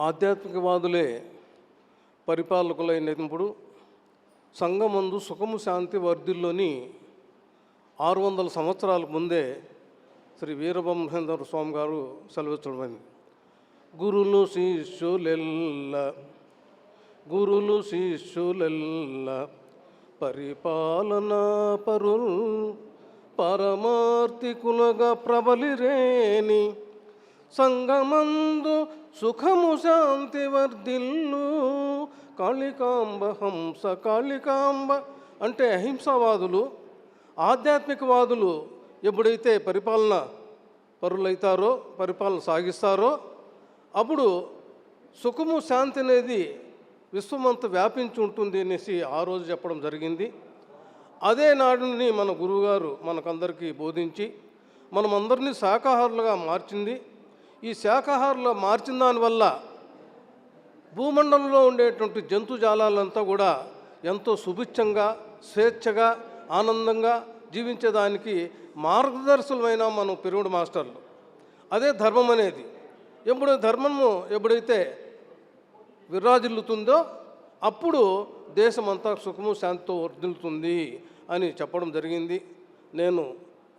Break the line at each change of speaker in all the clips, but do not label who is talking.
ఆధ్యాత్మికవాదులే పరిపాలకులైనప్పుడు సంఘమందు సుఖము శాంతి వర్ధిల్లోని ఆరు వందల సంవత్సరాల ముందే శ్రీ వీరబ్రహ్మేంద్ర స్వామి గారు సెలవిచ్చడమైంది. గురులు శిష్యులెల్ల గురులు శిష్యులెల్ల పరిపాలన పరుల్ పరమార్థికులుగా ప్రబలిరేని సంగమందు సుఖము శాంతి వర్ధిల్లు. కాళికాంబ హంస కాళికాంబ అంటే అహింసావాదులు ఆధ్యాత్మికవాదులు ఎప్పుడైతే పరిపాలన పరులైతారో పరిపాలన సాగిస్తారో అప్పుడు సుఖము శాంతి అనేది విశ్వమంతా వ్యాపించి ఉంటుంది అనేసి ఆ రోజు చెప్పడం జరిగింది. అదే నాడుని మన గురువుగారు మనకందరికీ బోధించి మనమందరినీ శాకాహారులుగా మార్చింది. ఈ శాకాహారులుగా మార్చిన దానివల్ల భూమండలంలో ఉండేటువంటి జంతుజాలాలంతా కూడా ఎంతో సుభిక్షంగా స్వేచ్ఛగా ఆనందంగా జీవించేదానికి మార్గదర్శులమైన మనం పెరుగుడు మాస్టర్లు. అదే ధర్మం అనేది. ఎప్పుడు ధర్మము ఎప్పుడైతే విరాజిల్లుతుందో అప్పుడు దేశమంతా సుఖము శాంతితో వర్ధిల్లుతుంది అని చెప్పడం జరిగింది. నేను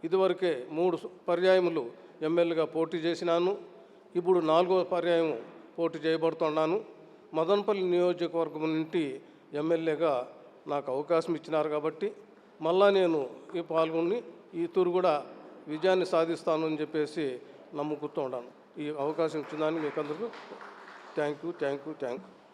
ఇదివరకే మూడు పర్యాయములు ఎమ్మెల్యేగా పోటీ చేసినాను. ఇప్పుడు నాలుగో పర్యాయం పోటీ చేయబడుతున్నాను. మదనపల్లి నియోజకవర్గం నుండి ఎమ్మెల్యేగా నాకు అవకాశం ఇచ్చినారు కాబట్టి మళ్ళా నేను ఈ పాల్గొని ఈ తూరు కూడా విజయాన్ని సాధిస్తాను అని చెప్పేసి నమ్ముకుంటూ ఉన్నాను. ఈ అవకాశం ఇచ్చిందానికి మీకు అందరికీ thank you thank you thank you